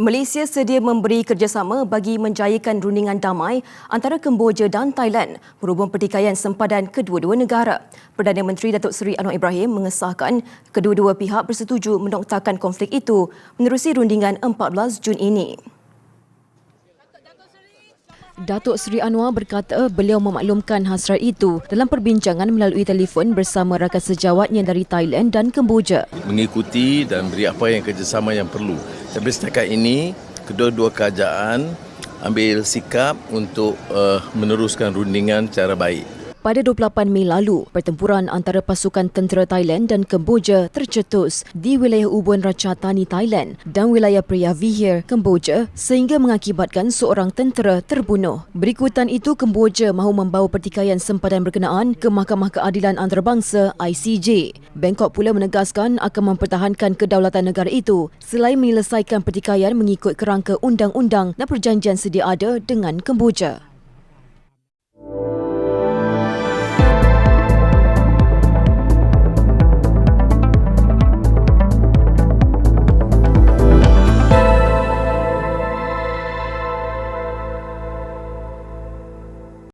Malaysia sedia memberi kerjasama bagi menjayakan rundingan damai antara Kemboja dan Thailand berhubung pertikaian sempadan kedua-dua negara. Perdana Menteri Datuk Seri Anwar Ibrahim mengesahkan kedua-dua pihak bersetuju menoktakan konflik itu menerusi rundingan 14 Jun ini. Datuk Seri Anwar berkata beliau memaklumkan hasrat itu dalam perbincangan melalui telefon bersama rakan sejawatnya dari Thailand dan Kemboja. Mengikuti dan beri apa yang kerjasama yang perlu. Tapi setakat ini, kedua-dua kerajaan ambil sikap untuk uh, meneruskan rundingan secara baik. Pada 28 Mei lalu, pertempuran antara pasukan tentera Thailand dan Kemboja tercetus di wilayah Ubon Ratchathani Thailand dan wilayah Preah Vihear, Kemboja sehingga mengakibatkan seorang tentera terbunuh. Berikutan itu, Kemboja mahu membawa pertikaian sempadan berkenaan ke Mahkamah Keadilan Antarabangsa ICJ. Bangkok pula menegaskan akan mempertahankan kedaulatan negara itu selain menyelesaikan pertikaian mengikut kerangka undang-undang dan perjanjian sedia ada dengan Kemboja.